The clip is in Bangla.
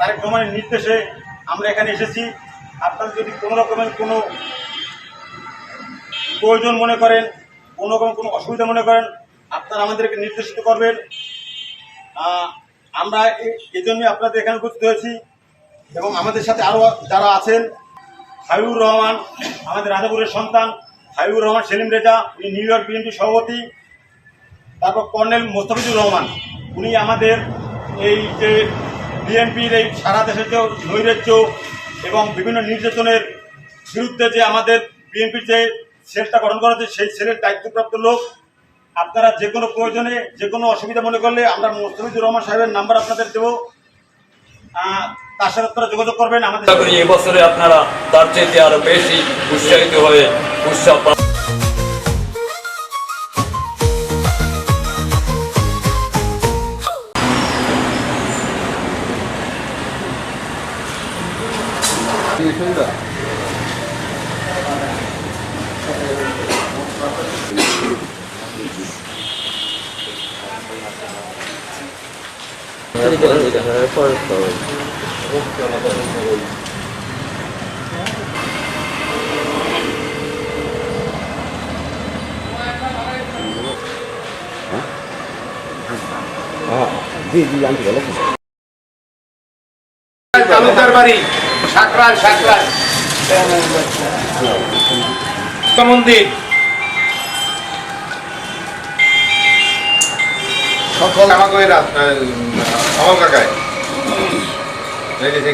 তারেক রহমানের নির্দেশে আমরা এখানে এসেছি। আপনারা যদি কোনো রকমের কোনো প্রয়োজন মনে করেন কোনো রকম কোনো অসুবিধা মনে করেন আপনারা আমাদেরকে নির্দেশিত করবেন। আমরা এই জন্যই আপনাদের এখানে উপস্থিত হয়েছি এবং আমাদের সাথে আরও যারা আছেন হাবিবুর রহমান আমাদের রাজাপুরের সন্তান হাবিবুর রহমান সেলিম রেজা উনি নিউ ইয়র্ক বিএনপি সভাপতি তারপর কর্নেল মোস্তাফিজুর রহমান উনি আমাদের এই যে বিএনপির এই সারা দেশের যে নৈরাজ্য এবং বিভিন্ন নির্যাতনের বিরুদ্ধে যে আমাদের বিএনপির যে সেলটা গঠন করা হয়েছে, সেই সেলের দায়িত্বপ্রাপ্ত লোক, আপনারা যে কোনো প্রয়োজনে, যে কোনো অসুবিধা মনে করলে আমরা মোস্তাফিজুর রহমান সাহেবের নাম্বার আপনাদের দেবো। তার সাথে আপনারা যোগাযোগ করবেন। আমাদের এবছরে আপনারা তার চাইতে আরও বেশি উৎসাহিত হয়ে উৎসাহ পা- তালুকদার বাড়ি। সাকরাল সাকরাল মন্দির সকল আমাকে রাস্তায় আমার কাকায়। লেডিস